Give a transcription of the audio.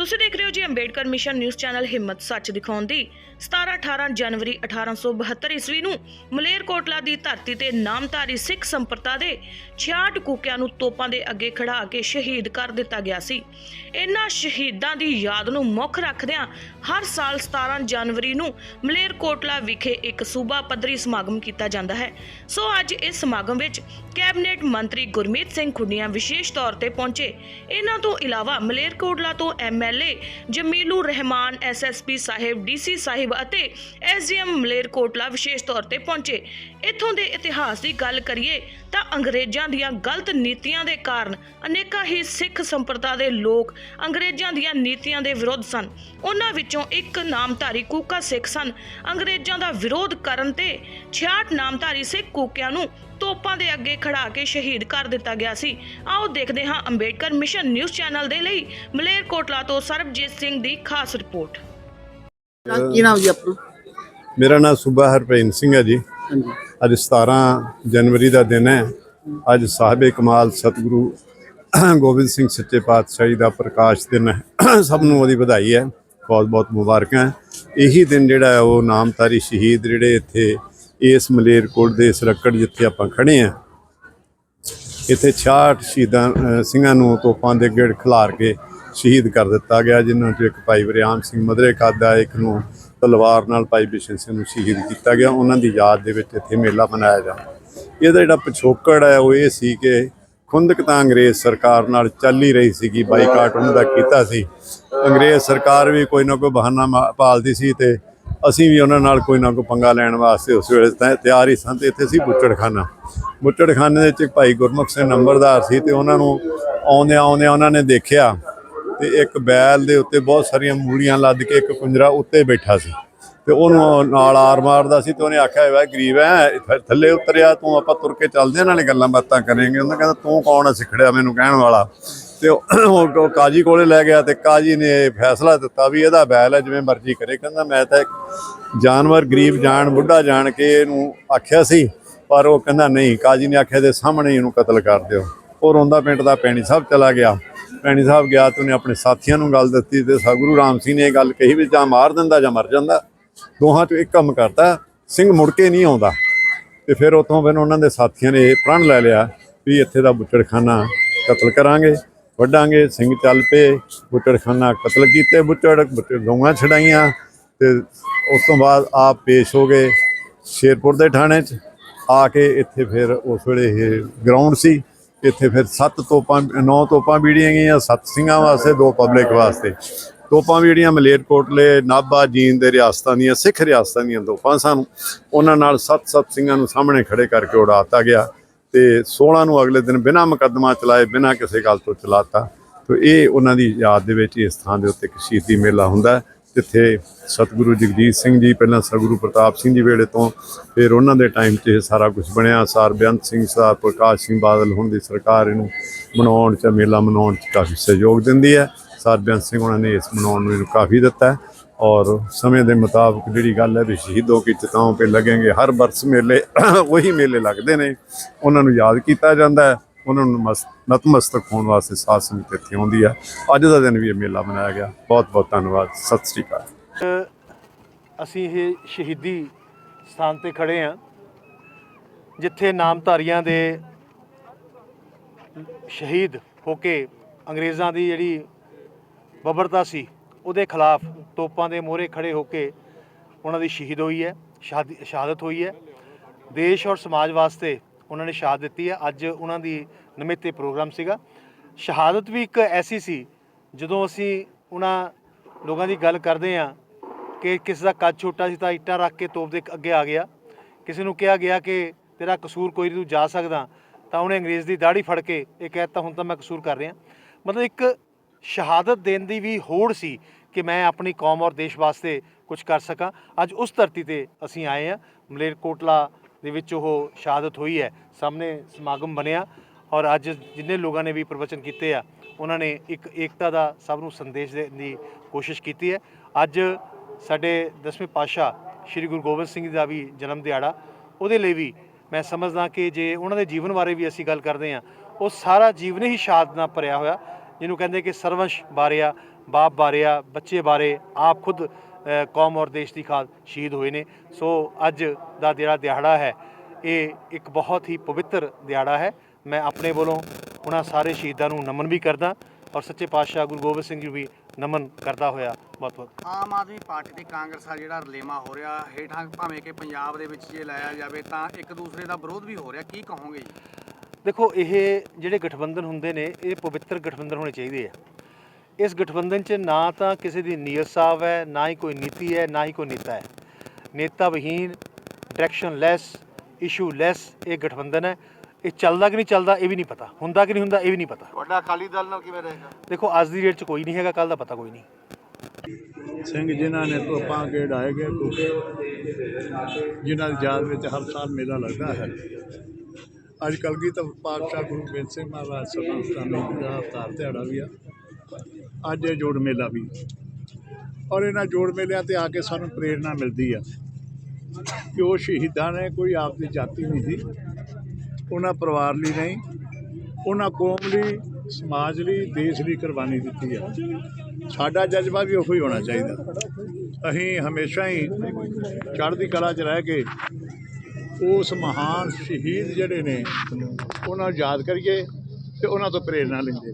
ਤੁਸੀਂ ਦੇਖ ਰਹੇ ਹੋ ਜੀ ਅੰਬੇਡਕਰ ਮਿਸ਼ਨ ਨਿਊਜ਼ ਚੈਨਲ ਹਿੰਮਤ ਸੱਚ ਦਿਖਾਉਣ ਦੀ। 17 18 ਜਨਵਰੀ 1872 ਈਸਵੀ ਨੂੰ ਮਲੇਰਕੋਟਲਾ ਦੀ ਧਰਤੀ ਤੇ ਨਾਮਧਾਰੀ ਸਿੱਖ ਸੰਪਰਦਾ ਦੇ 66 ਕੂਕਿਆਂ ਨੂੰ ਤੋਪਾਂ ਦੇ ਅੱਗੇ ਖੜਾ ਕੇ ਸ਼ਹੀਦ ਕਰ ਦਿੱਤਾ ਗਿਆ ਸੀ। ਇਨ੍ਹਾਂ ਸ਼ਹੀਦਾਂ ਦੀ ਯਾਦ ਨੂੰ ਮੁੱਖ ਰੱਖਦਿਆਂ ਹਰ ਸਾਲ 17 ਜਨਵਰੀ ਨੂੰ ਮਲੇਰਕੋਟਲਾ ਵਿਖੇ ਇੱਕ ਸੂਬਾ ਪੱਧਰੀ ਸਮਾਗਮ ਕੀਤਾ ਜਾਂਦਾ ਹੈ। ਸੋ ਅੱਜ ਇਸ ਸਮਾਗਮ ਵਿੱਚ ਕੈਬਨਿਟ ਮੰਤਰੀ ਗੁਰਮੀਤ ਸਿੰਘ ਖੁੱਡੀਆਂ ਵਿਸ਼ੇਸ਼ ਤੌਰ ਤੇ ਪਹੁੰਚੇ। ਇਹਨਾਂ ਤੋਂ ਇਲਾਵਾ ਮਲੇਰਕੋਟਲਾ ਤੋਂ M MLA Jamilu Rehman SSP ਸਾਹਿਬ ਡੀਸੀ ਸਾਹਿਬ ਅਤੇ ਐਸਡੀਐਮ ਮਲੇਰਕੋਟਲਾ ਵਿਸ਼ੇਸ਼ ਤੌਰ ਤੇ ਪਹੁੰਚੇ। ਇੱਥੋਂ ਦੇ ਇਤਿਹਾਸ ਦੀ ਗੱਲ ਕਰੀਏ ਤਾਂ ਅੰਗਰੇਜ਼ਾਂ ਦੀਆਂ ਗਲਤ ਨੀਤੀਆਂ ਦੇ ਕਾਰਨ ਅਨੇਕਾਂ ਹੀ ਸਿੱਖ ਸੰਪਰਦਾ ਦੇ ਲੋਕ ਅੰਗਰੇਜ਼ਾਂ ਦੀਆਂ ਨੀਤੀਆਂ ਦੇ ਵਿਰੁੱਧ ਸਨ। ਉਹਨਾਂ ਵਿੱਚੋਂ ਇੱਕ ਨਾਮਧਾਰੀ ਕੂਕਾ ਸਿੱਖ ਸਨ। ਅੰਗਰੇਜ਼ਾਂ ਦਾ ਵਿਰੋਧ ਕਰਨ ਤੇ 66 ਨਾਮਧਾਰੀ ਸਿੱਖ ਕੂਕਿਆਂ ਨੂੰ ਤੋਪਾਂ ਦੇ ਅੱਗੇ ਖੜਾ ਕੇ ਸ਼ਹੀਦ ਕਰ ਦਿੱਤਾ ਗਿਆ ਸੀ। ਆਓ ਦੇਖਦੇ ਹਾਂ ਅੰਬੇਡਕਰ ਮਿਸ਼ਨ ਨਿਊਜ਼ ਚੈਨਲ ਦੇ ਲਈ ਮਲੇਰਕੋਟਲਾ ਤੋਂ ਸਰਬਜੀਤ ਸਿੰਘ ਦੀ ਖਾਸ ਰਿਪੋਰਟ। ਕੀ ਨਾਮ ਜੀ ਆਪਣਾ? ਮੇਰਾ ਨਾਮ ਸੂਬਾ ਹਰਪ੍ਰੀਤ ਸਿੰਘ ਹੈ ਜੀ। ਹਾਂਜੀ। ਅੱਜ 17 ਜਨਵਰੀ ਦਾ ਦਿਨ ਹੈ। ਅੱਜ ਸਾਹਿਬੇ ਕਮਾਲ ਸਤਿਗੁਰੂ ਗੋਬਿੰਦ ਸਿੰਘ ਸੱਚੇ ਪਾਤਸ਼ਾਹੀ ਦਾ ਪ੍ਰਕਾਸ਼ ਦਿਨ ਹੈ। ਸਭ ਨੂੰ ਉਹਦੀ ਵਧਾਈ ਹੈ। ਬਹੁਤ ਬਹੁਤ ਮੁਬਾਰਕਾਂ ਇਹੀ ਦਿਨ ਜਿਹੜਾ ਹੈ ਉਹ ਨਾਮਧਾਰੀ ਸ਼ਹੀਦ ਜਿਹੜੇ ਇੱਥੇ ਇਸ ਮਲੇਰਕੋਟ ਦੇ ਇਸ ਰੱਕੜ ਜਿੱਥੇ ਆਪਾਂ ਖੜੇ ਆ ਇੱਥੇ 66 ਸ਼ਹੀਦਾਂ ਸਿੰਘਾਂ ਨੂੰ ਤੋਪਾਂ ਦੇ ਗੇੜ ਖਿਲਾਰ ਕੇ ਸ਼ਹੀਦ ਕਰ ਦਿੱਤਾ ਗਿਆ, ਜਿਨ੍ਹਾਂ ਚੋਂ ਇੱਕ ਭਾਈ ਵਰਿਆਮ ਸਿੰਘ ਮਧਰੇ ਕਾਦਾ ਇੱਕ ਨੂੰ ਤਲਵਾਰ ਨਾਲ ਭਾਈ ਬਿਸ਼ਨ ਸਿੰਘ ਨੂੰ ਸ਼ਹੀਦ ਕੀਤਾ ਗਿਆ। ਉਹਨਾਂ ਦੀ ਯਾਦ ਦੇ ਵਿੱਚ ਇੱਥੇ ਮੇਲਾ ਮਨਾਇਆ ਜਾਂਦਾ। ਇਹਦਾ ਜਿਹੜਾ ਪਿਛੋਕੜ ਹੈ, ਉਹ ਇਹ ਸੀ ਕਿ ਖੁੰਦਕ ਤਾਂ ਅੰਗਰੇਜ਼ ਸਰਕਾਰ ਨਾਲ ਚੱਲ ਹੀ ਰਹੀ ਸੀਗੀ, ਬਾਈਕਾਟ ਉਹਨਾਂ ਦਾ ਕੀਤਾ ਸੀ। ਅੰਗਰੇਜ਼ ਸਰਕਾਰ ਵੀ ਕੋਈ ਨਾ ਕੋਈ ਬਹਾਨਾ ਮਾ- ਭਾਲਦੀ ਸੀ ਤੇ ਅਸੀਂ ਵੀ ਉਹਨਾਂ ਨਾਲ ਕੋਈ ਨਾ ਕੋਈ ਪੰਗਾ ਲੈਣ ਵਾਸਤੇ ਉਸ ਵੇਲੇ ਤਾਂ ਤਿਆਰ ਹੀ ਸਨ ਤੇ ਇੱਥੇ ਸੀ ਬੁੱਚੜਖਾਨਾ ਬੁੱਚੜਖਾਨੇ ਦੇ ਵਿੱਚ ਭਾਈ ਗੁਰਮੁਖ ਸਿੰਘ ਨੰਬਰਦਾਰ ਸੀ ਤੇ ਉਹਨਾਂ ਨੂੰ ਆਉਂਦੇ ਆਉਂਦੇ ਉਹਨਾਂ ਨੇ ਦੇਖਿਆ ਤੇ ਇੱਕ ਬੈਲ ਦੇ ਉੱਤੇ ਬਹੁਤ ਸਾਰੀਆਂ ਮੂਲੀਆਂ ਲੱਦ ਕੇ ਇੱਕ ਕੁੰਜਰਾ ਉੱਤੇ ਬੈਠਾ ਸੀ ਤੇ ਉਹਨੂੰ ਨਾਲ ਆਰ ਮਾਰਦਾ ਸੀ ਤੇ ਉਹਨੇ ਆਖਿਆ ਵਾ ਗਰੀਬ ਐ ਥੱਲੇ ਉਤਰਿਆ ਤੂੰ ਆਪਾਂ ਤੁਰ ਕੇ ਚੱਲਦੇ ਆ, ਨਾਲੇ ਗੱਲਾਂ ਬਾਤਾਂ ਕਰਾਂਗੇ। ਉਹਨਾਂ ਕਹਿੰਦਾ ਤੂੰ ਕੌਣ ਆ ਸਿਖੜਿਆ ਮੈਨੂੰ ਕਹਿਣ ਵਾਲਾ? ਤੇ ਉਹ ਕਾਜੀ ਕੋਲੇ ਲੈ ਗਿਆ ਤੇ ਕਾਜੀ ਨੇ ਇਹ ਫੈਸਲਾ ਦਿੱਤਾ ਵੀ ਇਹਦਾ ਬੈਲ ਹੈ, ਜਿਵੇਂ ਮਰਜ਼ੀ ਕਰੇ। ਕਹਿੰਦਾ ਮੈਂ ਤਾਂ ਜਾਨਵਰ, ਗਰੀਬ ਜਾਨ, ਬੁੱਢਾ ਜਾਣ ਕੇ ਇਹਨੂੰ ਆਖਿਆ ਸੀ, ਪਰ ਉਹ ਕਹਿੰਦਾ ਨਹੀਂ, ਕਾਜੀ ਨੇ ਆਖਿਆ ਦੇ ਸਾਹਮਣੇ ਇਹਨੂੰ ਕਤਲ ਕਰ ਦਿਓ। ਉਹ ਰੋਂਦਾ ਪਿੰਡ ਦਾ ਪੈਣੀ ਸਾਹਿਬ ਚਲਾ ਗਿਆ। ਪੈਣੀ ਸਾਹਿਬ ਗਿਆ ਤੇ ਉਹਨੇ ਆਪਣੇ ਸਾਥੀਆਂ ਨੂੰ ਗੱਲ ਦਿੱਤੀ ਤੇ ਸਤਿਗੁਰੂ ਰਾਮ ਸਿੰਘ ਨੇ ਇਹ ਗੱਲ ਕਹੀ ਵੀ ਜਾਂ ਮਾਰ ਦਿੰਦਾ ਜਾਂ ਮਰ ਜਾਂਦਾ। ਦੋਹਾਂ ਚੋਂ ਇੱਕ ਕੰਮ ਕਰਦਾ, ਸਿੰਘ ਮੁੜ ਕੇ ਨਹੀਂ ਆਉਂਦਾ। ਤੇ ਫਿਰ ਉਤੋਂ ਫਿਰ ਉਹਨਾਂ ਦੇ ਸਾਥੀਆਂ ਨੇ ਇਹ ਪ੍ਰਣ ਲੈ ਲਿਆ ਵੀ ਇੱਥੇ ਦਾ ਬੁੱਚੜਖਾਨਾ ਕਤਲ ਕਰਾਂਗੇ। ਵੱਢਾਂਗੇ, ਸਿੰਘ ਚੱਲ ਪਏ ਬੁੱਚੜਖਾਨਾ ਕਤਲ ਕੀਤੇ ਬੁੱਚੜ ਬੁੱਚੜ ਗਊਆਂ ਛਡਾਈਆਂ ਤੇ ਉਸ ਤੋਂ ਬਾਅਦ ਆਪ ਪੇਸ਼ ਹੋ ਗਏ ਸ਼ੇਰਪੁਰ ਦੇ ਥਾਣੇ 'ਚ। ਆ ਕੇ ਇੱਥੇ ਫਿਰ ਉਸ ਵੇਲੇ ਇਹ ਗਰਾਊਂਡ ਸੀ। ਇੱਥੇ ਫਿਰ ਸੱਤ ਤੋਪਾਂ, ਨੌ ਤੋਪਾਂ ਬੀੜੀਆਂ ਗਈਆਂ, ਸੱਤ ਸਿੰਘਾਂ ਵਾਸਤੇ, ਦੋ ਪਬਲਿਕ ਵਾਸਤੇ। ਤੋਪਾਂ ਵੀ ਜਿਹੜੀਆਂ ਮਲੇਰਕੋਟਲੇ ਨਾਭਾ ਜੀਨ ਦੇ ਰਿਆਸਤਾਂ ਦੀਆਂ, ਸਿੱਖ ਰਿਆਸਤਾਂ ਦੀਆਂ ਤੋਪਾਂ ਸਨ। ਉਹਨਾਂ ਨਾਲ ਸੱਤ-ਸੱਤ ਸਿੰਘਾਂ ਨੂੰ ਸਾਹਮਣੇ ਖੜੇ ਕਰਕੇ ਉਡਾਤਾ ਗਿਆ। ਤੇ 16 ਨੂੰ ਅਗਲੇ ਦਿਨ ਬਿਨਾਂ ਮੁਕੱਦਮਾ ਚਲਾਏ, ਬਿਨਾਂ ਕਿਸੇ ਗੱਲ ਤੋਂ ਚਲਾਤਾ। ਤੇ ਇਹ ਉਹਨਾਂ ਦੀ ਯਾਦ ਦੇ ਵਿੱਚ ਇਸ ਥਾਂ ਦੇ ਉੱਤੇ ਇੱਕ ਸ਼ਹੀਦੀ ਮੇਲਾ ਹੁੰਦਾ ਜਿੱਥੇ ਸਤਿਗੁਰੂ ਜਗਜੀਤ ਸਿੰਘ ਜੀ, ਪਹਿਲਾਂ ਸਤਿਗੁਰੂ ਪ੍ਰਤਾਪ ਸਿੰਘ ਜੀ ਵੇਲੇ ਤੋਂ, ਫਿਰ ਉਹਨਾਂ ਦੇ ਟਾਈਮ 'ਚ ਇਹ ਸਾਰਾ ਕੁਝ ਬਣਿਆ। ਸਰ ਬੇਅੰਤ ਸਿੰਘ, ਸਰ ਪ੍ਰਕਾਸ਼ ਸਿੰਘ ਬਾਦਲ ਹੁਣ ਦੀ ਸਰਕਾਰ ਇਹਨੂੰ ਮਨਾਉਣ 'ਚ, ਮੇਲਾ ਮਨਾਉਣ 'ਚ ਕਾਫੀ ਸਹਿਯੋਗ ਦਿੰਦੀ ਹੈ। ਸਰ ਬੇਅੰਤ ਸਿੰਘ ਉਹਨਾਂ ਨੇ ਇਸ ਮਨਾਉਣ ਨੂੰ ਇਹਨੂੰ ਕਾਫੀ ਦਿੱਤਾ ਔਰ ਸਮੇਂ ਦੇ ਮੁਤਾਬਕ ਜਿਹੜੀ ਗੱਲ ਹੈ ਵੀ ਸ਼ਹੀਦੋਂ ਕੀ ਚਿਤਾਓਂ ਤੇ ਲੱਗेंगे, ਹਰ ਬਰਸ ਮੇਲੇ ਉਹੀ ਮੇਲੇ ਲੱਗਦੇ ਨੇ। ਉਹਨਾਂ ਨੂੰ ਯਾਦ ਕੀਤਾ ਜਾਂਦਾ ਹੈ, ਉਹਨਾਂ ਨੂੰ ਮਸ- ਨਤਮਸਤਕ ਹੋਣ ਵਾਸਤੇ ਸਾਧ ਸੰਗਤ ਇੱਥੇ ਆਉਂਦੀ ਹੈ। ਅੱਜ ਦਾ ਦਿਨ ਵੀ ਇਹ ਮੇਲਾ ਮਨਾਇਆ ਗਿਆ। ਬਹੁਤ ਬਹੁਤ ਧੰਨਵਾਦ। ਸਤਿ ਸ੍ਰੀ ਅਕਾਲ। ਅਸੀਂ ਇਹ ਸ਼ਹੀਦੀ ਸਥਾਨ ਤੇ ਖੜੇ ਆ ਜਿੱਥੇ ਨਾਮਧਾਰੀਆਂ ਦੇ ਸ਼ਹੀਦ ਹੋ ਕੇ ਅੰਗਰੇਜ਼ਾਂ ਦੀ ਜਿਹੜੀ ਬਬਰਤਾ ਸੀ ਉਹਦੇ ਖਿਲਾਫ ਤੋਪਾਂ ਦੇ ਮੋਹਰੇ ਖੜੇ ਹੋ ਕੇ ਉਹਨਾਂ ਦੀ ਸ਼ਹੀਦ ਹੋਈ ਹੈ, ਸ਼ਹਾਦੀ, ਸ਼ਹਾਦਤ ਹੋਈ ਹੈ। ਦੇਸ਼ ਔਰ ਸਮਾਜ ਵਾਸਤੇ ਉਹਨਾਂ ਨੇ ਸ਼ਹਾਦਤ ਦਿੱਤੀ ਹੈ। ਅੱਜ ਉਹਨਾਂ ਦੀ ਨਿਮਿਤ ਪ੍ਰੋਗਰਾਮ ਸੀਗਾ। ਸ਼ਹਾਦਤ ਵੀ ਇੱਕ ਐਸੀ ਸੀ, ਜਦੋਂ ਅਸੀਂ ਉਹਨਾਂ ਲੋਕਾਂ ਦੀ ਗੱਲ ਕਰਦੇ ਆ ਕਿ ਕਿਸੇ ਦਾ ਕੱਦ ਛੋਟਾ ਸੀ ਤਾਂ ਇੱਟਾਂ ਰੱਖ ਕੇ ਤੋਪ ਦੇ ਅੱਗੇ ਆ ਗਿਆ। ਕਿਸੇ ਨੂੰ ਕਿਹਾ ਗਿਆ ਕਿ ਤੇਰਾ ਕਸੂਰ ਕੋਈ ਨਹੀਂ ਤੂੰ ਜਾ ਸਕਦਾ ਤਾਂ ਉਹਨੇ ਅੰਗਰੇਜ਼ ਦੀ ਦਾੜੀ ਫੜ ਕੇ ਇਹ ਕਹਿਤਾ ਹੁਣ ਤਾਂ ਮੈਂ ਕਸੂਰ ਕਰ ਰਿਹਾ। ਮਤਲਬ ਇੱਕ ਸ਼ਹਾਦਤ ਦੇਣ ਦੀ ਵੀ ਹੋੜ ਸੀ ਕਿ ਮੈਂ ਆਪਣੀ ਕੌਮ ਔਰ ਦੇਸ਼ ਵਾਸਤੇ ਕੁਝ ਕਰ ਸਕਾਂ। ਅੱਜ ਉਸ ਧਰਤੀ ਤੇ ਅਸੀਂ ਆਏ ਆ ਮਲੇਰਕੋਟਲਾ ਦੇ ਵਿੱਚ ਉਹ ਸ਼ਹਾਦਤ ਹੋਈ ਹੈ। ਸਾਹਮਣੇ ਸਮਾਗਮ ਬਣਿਆ ਔਰ ਅੱਜ ਜਿੰਨੇ ਲੋਕਾਂ ਨੇ ਵੀ ਪ੍ਰਵਚਨ ਕੀਤੇ ਆ, ਉਹਨਾਂ ਨੇ ਇੱਕ ਏਕਤਾ ਦਾ ਸਭ ਨੂੰ ਸੰਦੇਸ਼ ਦੇਣ ਦੀ ਕੋਸ਼ਿਸ਼ ਕੀਤੀ ਹੈ। ਅੱਜ ਸਾਡੇ ਦਸਵੇਂ ਪਾਤਸ਼ਾਹ ਸ੍ਰੀ ਗੁਰੂ ਗੋਬਿੰਦ ਸਿੰਘ ਜੀ ਦਾ ਵੀ ਜਨਮ ਦਿਹਾੜਾ, ਉਹਦੇ ਲਈ ਵੀ ਮੈਂ ਸਮਝਦਾ ਕਿ ਜੇ ਉਹਨਾਂ ਦੇ ਜੀਵਨ ਬਾਰੇ ਵੀ ਅਸੀਂ ਗੱਲ ਕਰਦੇ ਹਾਂ, ਉਹ ਸਾਰਾ ਜੀਵਨ ਹੀ ਸ਼ਹਾਦਤ ਨਾਲ ਭਰਿਆ ਹੋਇਆ। ਜਿਹਨੂੰ ਕਹਿੰਦੇ ਕਿ ਸਰਵੰਸ਼ ਬਾਰਿਆ ਬਾਪ ਬਾਰੇ ਆ, ਬੱਚੇ ਬਾਰੇ ਆਪ ਖੁਦ ਕੌਮ ਔਰ ਦੇਸ਼ ਦੀ ਖਾਤ ਸ਼ਹੀਦ ਹੋਏ ਨੇ। ਸੋ ਅੱਜ ਦਾ ਜਿਹੜਾ ਦਿਹਾੜਾ ਹੈ, ਇਹ ਇੱਕ ਬਹੁਤ ਹੀ ਪਵਿੱਤਰ ਦਿਹਾੜਾ ਹੈ। ਮੈਂ ਆਪਣੇ ਵੱਲੋਂ ਉਹਨਾਂ ਸਾਰੇ ਸ਼ਹੀਦਾਂ ਨੂੰ ਨਮਨ ਵੀ ਕਰਦਾ ਔਰ ਸੱਚੇ ਪਾਤਸ਼ਾਹ ਗੁਰੂ ਗੋਬਿੰਦ ਸਿੰਘ ਜੀ ਵੀ ਨਮਨ ਕਰਦਾ ਹੋਇਆ। ਬਹੁਤ ਬਹੁਤ। ਆਮ ਆਦਮੀ ਪਾਰਟੀ ਤੇ ਕਾਂਗਰਸ ਦਾ ਜਿਹੜਾ ਰਲੇਮਾ ਹੋ ਰਿਹਾ, ਹੇਠਾਂ ਭਾਵੇਂ ਕਿ ਪੰਜਾਬ ਦੇ ਵਿੱਚ ਜੇ ਲਾਇਆ ਜਾਵੇ ਤਾਂ ਇੱਕ ਦੂਸਰੇ ਦਾ ਵਿਰੋਧ ਵੀ ਹੋ ਰਿਹਾ। ਕੀ ਕਹੋਗੇ ਜੀ? ਦੇਖੋ ਇਹ ਜਿਹੜੇ ਗਠਬੰਧਨ ਹੁੰਦੇ ਨੇ ਇਹ ਪਵਿੱਤਰ ਗਠਬੰਧਨ ਹੋਣੇ ਚਾਹੀਦੇ ਆ। ਇਸ ਗਠਬੰਧਨ 'ਚ ਨਾ ਤਾਂ ਕਿਸੇ ਦੀ ਨੀਅਤ ਸਾਫ਼ ਹੈ ਨਾ ਹੀ ਕੋਈ ਨੀਤੀ ਹੈ ਨਾ ਹੀ ਕੋਈ ਨੇਤਾ ਹੈ। ਨੇਤਾ ਵਿਹੀਨ ਡਾਇਰੈਕਸ਼ਨ ਲੈਸ ਇਸ਼ੂ ਲੈਸ ਇਹ ਗਠਬੰਧਨ ਹੈ। ਇਹ ਚੱਲਦਾ ਕਿ ਨਹੀਂ ਚੱਲਦਾ ਇਹ ਵੀ ਨਹੀਂ ਪਤਾ। ਹੁੰਦਾ ਕਿ ਨਹੀਂ ਹੁੰਦਾ ਇਹ ਵੀ ਨਹੀਂ ਪਤਾ। ਤੁਹਾਡਾ ਅਕਾਲੀ ਦਲ ਨਾਲ ਕਿਵੇਂ ਰਹੇਗਾ? ਦੇਖੋ ਅੱਜ ਦੀ ਡੇਟ 'ਚ ਕੋਈ ਨਹੀਂ ਹੈਗਾ ਕੱਲ ਦਾ ਪਤਾ ਕੋਈ ਨਹੀਂ। ਸਿੰਘ ਜਿਨ੍ਹਾਂ ਨੇ ਤੋਪਾਂ ਅੱਗੇ ਢਾਏ ਗਏ ਟੁਕੇ ਜਿਨ੍ਹਾਂ ਦੀ ਯਾਦ ਵਿੱਚ ਹਰ ਸਾਲ ਮੇਲਾ ਲੱਗਦਾ ਹੈ। ਅੱਜ ਕਲਗੀ ਤਾਂ ਪਾਤਸ਼ਾਹ ਗੁਰੂ ਗੋਬਿੰਦ ਸਿੰਘ ਮਹਾਰਾਜ ਸਤਨਾਮ ਦਾ ਅਵਤਾਰ ਦਿਹਾੜਾ ਵੀ ਆ। ਅੱਜ ਇਹ ਜੋੜ ਮੇਲਾ ਵੀ। ਔਰ ਇਹਨਾਂ ਜੋੜ ਮੇਲਿਆਂ ਤੇ ਆ ਕੇ ਸਾਨੂੰ ਪ੍ਰੇਰਣਾ ਮਿਲਦੀ ਆ ਕਿ ਉਹ ਸ਼ਹੀਦਾਂ ਨੇ ਕੋਈ ਆਪ ਦੀ ਜਾਤੀ ਨਹੀਂ ਸੀ। ਉਹਨਾਂ ਪਰਿਵਾਰ ਲਈ ਨਹੀਂ, ਉਹਨਾਂ ਕੌਮ ਲਈ, ਸਮਾਜ ਲਈ, ਦੇਸ਼ ਲਈ ਕੁਰਬਾਨੀ ਦਿੱਤੀ ਆ। ਸਾਡਾ ਜਜ਼ਬਾ ਵੀ ਉਹੀ ਹੋਣਾ ਚਾਹੀਦਾ। ਅਸੀਂ ਹਮੇਸ਼ਾ ਹੀ ਚੜ੍ਹਦੀ ਕਲਾ 'ਚ ਰਹਿ ਕੇ ਉਸ ਮਹਾਨ ਸ਼ਹੀਦ ਜਿਹੜੇ ਨੇ ਉਹਨਾਂ ਨੂੰ ਯਾਦ ਕਰੀਏ ਤੇ ਉਹਨਾਂ ਤੋਂ ਪ੍ਰੇਰਣਾ ਲੈਂਦੇ